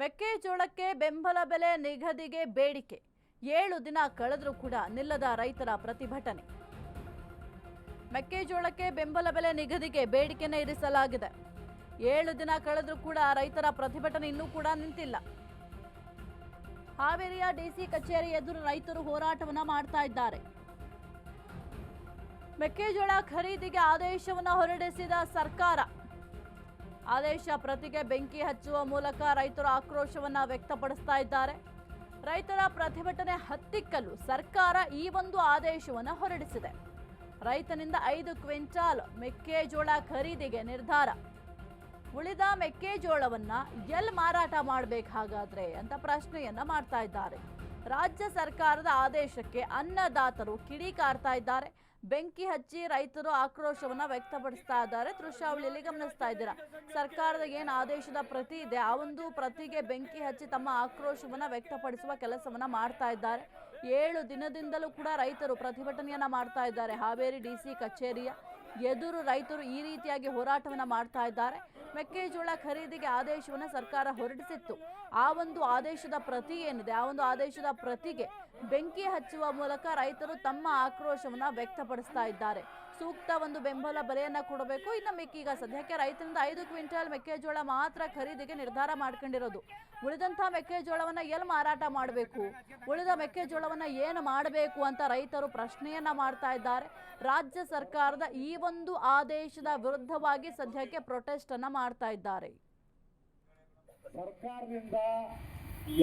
ಮೆಕ್ಕೆಜೋಳಕ್ಕೆ ಬೆಂಬಲ ಬೆಲೆ ನಿಗದಿಗೆ ಬೇಡಿಕೆ. ಏಳು ದಿನ ಕಳೆದರೂ ಕೂಡ ನಿಲ್ಲದ ರೈತರ ಪ್ರತಿಭಟನೆ. ಮೆಕ್ಕೆಜೋಳಕ್ಕೆ ಬೆಂಬಲ ಬೆಲೆ ನಿಗದಿಗೆ ಬೇಡಿಕೆನ ಇರಿಸಲಾಗಿದೆ. ಏಳು ದಿನ ಕಳೆದರೂ ಕೂಡ ರೈತರ ಪ್ರತಿಭಟನೆ ಇನ್ನೂ ಕೂಡ ನಿಂತಿಲ್ಲ. ಹಾವೇರಿಯ ಡಿಸಿ ಕಚೇರಿ ಎದುರು ರೈತರು ಹೋರಾಟವನ್ನ ಮಾಡ್ತಾ ಇದ್ದಾರೆ. ಮೆಕ್ಕೆಜೋಳ ಖರೀದಿಗೆ ಆದೇಶವನ್ನು ಹೊರಡಿಸಿದ ಸರ್ಕಾರ ಆದೇಶ ಪ್ರತಿಗೆ ಬೆಂಕಿ ಹಚ್ಚುವ ಮೂಲಕ ರೈತರು ಆಕ್ರೋಶವನ್ನ ವ್ಯಕ್ತಪಡಿಸ್ತಾ ಇದ್ದಾರೆ. ರೈತರ ಪ್ರತಿಭಟನೆ ಹತ್ತಿಕ್ಕಲು ಸರ್ಕಾರ ಈ ಒಂದು ಆದೇಶವನ್ನು ಹೊರಡಿಸಿದೆ. ರೈತನಿಂದ ಐದು ಕ್ವಿಂಟಾಲ್ ಮೆಕ್ಕೆಜೋಳ ಖರೀದಿಗೆ ನಿರ್ಧಾರ. ಉಳಿದ ಮೆಕ್ಕೆಜೋಳವನ್ನ ಎಲ್ಲಿ ಮಾರಾಟ ಮಾಡಬೇಕಾಗಾದ್ರೆ ಅಂತ ಪ್ರಶ್ನೆಯನ್ನ ಮಾಡ್ತಾ ಇದ್ದಾರೆ. ರಾಜ್ಯ ಸರ್ಕಾರದ ಆದೇಶಕ್ಕೆ ಅನ್ನದಾತರು ಕಿಡಿಕಾರ್ತಾ ಇದ್ದಾರೆ. ಬೆಂಕಿ ಹಚ್ಚಿ ರೈತರು ಆಕ್ರೋಶವನ್ನ ವ್ಯಕ್ತಪಡಿಸ್ತಾ ಇದ್ದಾರೆ. ದೃಶ್ಯಾವಳಿಯಲ್ಲಿ ಗಮನಿಸ್ತಾ ಇದ್ದೀರಾ? ಸರ್ಕಾರದ ಏನು ಆದೇಶದ ಪ್ರತಿ ಇದೆ, ಆ ಒಂದು ಪ್ರತಿಗೆ ಬೆಂಕಿ ಹಚ್ಚಿ ತಮ್ಮ ಆಕ್ರೋಶವನ್ನ ವ್ಯಕ್ತಪಡಿಸುವ ಕೆಲಸವನ್ನ ಮಾಡ್ತಾ ಇದ್ದಾರೆ. ಏಳು ದಿನದಿಂದಲೂ ಕೂಡ ರೈತರು ಪ್ರತಿಭಟನೆಯನ್ನ ಮಾಡ್ತಾ ಇದ್ದಾರೆ. ಹಾವೇರಿ ಡಿಸಿ ಕಚೇರಿಯ ಎದುರು ರೈತರು ಈ ರೀತಿಯಾಗಿ ಹೋರಾಟವನ್ನ ಮಾಡ್ತಾ ಇದ್ದಾರೆ. ಮೆಕ್ಕೆಜೋಳ ಖರೀದಿಗೆ ಆದೇಶವನ್ನು ಸರ್ಕಾರ ಹೊರಡಿಸಿತ್ತು. ಆ ಒಂದು ಆದೇಶದ ಪ್ರತಿ ಏನಿದೆ, ಆ ಒಂದು ಆದೇಶದ ಪ್ರತಿಗೆ ಬೆಂಕಿ ಹಚ್ಚುವ ಮೂಲಕ ರೈತರು ತಮ್ಮ ಆಕ್ರೋಶವನ್ನ ವ್ಯಕ್ತಪಡಿಸ್ತಾ ಇದ್ದಾರೆ. ಸೂಕ್ತ ಒಂದು ಬೆಂಬಲ ಬೆಲೆಯನ್ನ ಕೊಡಬೇಕು. ಇನ್ನು ಮಿಕ್ಕೀಗ ಸದ್ಯಕ್ಕೆ ರೈತರಿಂದ ಐದು ಕ್ವಿಂಟಲ್ ಮೆಕ್ಕೆಜೋಳ ಮಾತ್ರ ಖರೀದಿಗೆ ನಿರ್ಧಾರ ಮಾಡ್ಕೊಂಡಿರೋದು. ಉಳಿದಂಥ ಮೆಕ್ಕೆಜೋಳವನ್ನ ಎಲ್ಲಿ ಮಾರಾಟ ಮಾಡಬೇಕು? ಉಳಿದ ಮೆಕ್ಕೆಜೋಳವನ್ನ ಏನು ಮಾಡಬೇಕು ಅಂತ ರೈತರು ಪ್ರಶ್ನೆಯನ್ನ ಮಾಡ್ತಾ ಇದ್ದಾರೆ. ರಾಜ್ಯ ಸರ್ಕಾರದ ಈ ಒಂದು ಆದೇಶದ ವಿರುದ್ಧವಾಗಿ ಸದ್ಯಕ್ಕೆ ಪ್ರೊಟೆಸ್ಟ್ ಅನ್ನ ಮಾಡ್ತಾ ಇದ್ದಾರೆ. ಸರ್ಕಾರದಿಂದ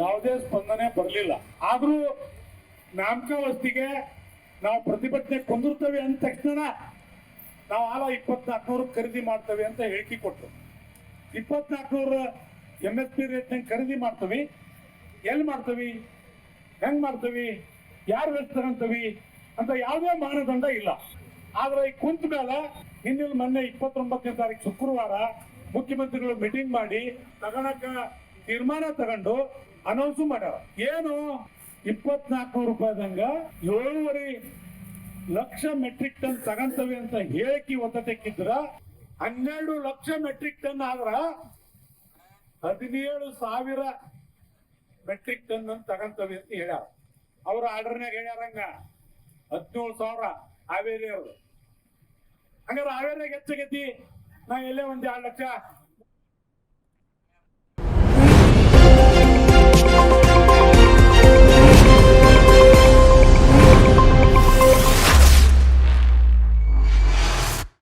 ಯಾವುದೇ ಸ್ಪಂದನೆ ಬರಲಿಲ್ಲ. ಆದ್ರೂ ನಾಮಕಾವಸ್ತಿಗೆ ನಾವು ಪ್ರತಿಭಟನೆ ಕೊಂದಿರ್ತೇವೆ ಅಂದ ತಕ್ಷಣ ನಾವು ಆಲ ಇಪ್ಪತ್ನಾಲ್ಕುನೂರು ಖರೀದಿ ಮಾಡ್ತೇವೆ ಅಂತ ಹೇಳಿಕೆ ಕೊಟ್ಟರು. ಇಪ್ಪತ್ನಾಲ್ಕುನೂರು ಎಂ ಎಸ್ ಪಿ ರೇಟ್ನಾಗ ಖರೀದಿ ಮಾಡ್ತೀವಿ. ಎಲ್ಲಿ ಮಾಡ್ತೀವಿ? ಹೆಂಗ್ ಮಾಡ್ತೀವಿ? ಯಾರು ವೆಸ್ಟ್ ತಗೊಂತೀವಿ? ಅಂತ ಯಾವುದೇ ಮಾನದಂಡ ಇಲ್ಲ. ಆದ್ರೆ ಈ ಕುಂತ ಮೇಲೆ ಹಿಂದಿನ ಮೊನ್ನೆ ಇಪ್ಪತ್ತೊಂಬತ್ತನೇ ತಾರೀಕು ಶುಕ್ರವಾರ ಮುಖ್ಯಮಂತ್ರಿಗಳು ಮೀಟಿಂಗ್ ಮಾಡಿ ತಗೊಳಕ ತೀರ್ಮಾನ ತಗೊಂಡು ಅನೌನ್ಸ್ ಮಾಡ್ಯಾರ. ಏನು? ಇಪ್ಪತ್ನಾಲ್ಕು ರೂಪಾಯಿದಂಗ ಏಳುವರೆ ಲಕ್ಷ ಮೆಟ್ರಿಕ್ ಟನ್ ತಗಂತವೆ ಅಂತ ಹೇಳಿಕೆ ಒತ್ತಟಕ್ಕಿದ್ರ ಹನ್ನೆರಡು ಲಕ್ಷ ಮೆಟ್ರಿಕ್ ಟನ್ ಆದ್ರ ಹದಿನೇಳು ಸಾವಿರ ಮೆಟ್ರಿಕ್ ಟನ್ ಅಂತ ತಗಂತವೆ ಅಂತ ಹೇಳ್ಯಾರ. ಅವ್ರ ಆರ್ಡರ್ನಾಗ ಹೇಳ್ಯಾರಂಗ, ಹದಿನೇಳು ಸಾವಿರ ಹಾವೇರಿ ಅವರು ಹಂಗಾರ ಹಾವೇರಿಯಾಗ ಹೆಚ್ಚಾಗೈತಿ? ನಾ ಎಲ್ಲೇ ಒಂದ್ ಎರಡು ಲಕ್ಷ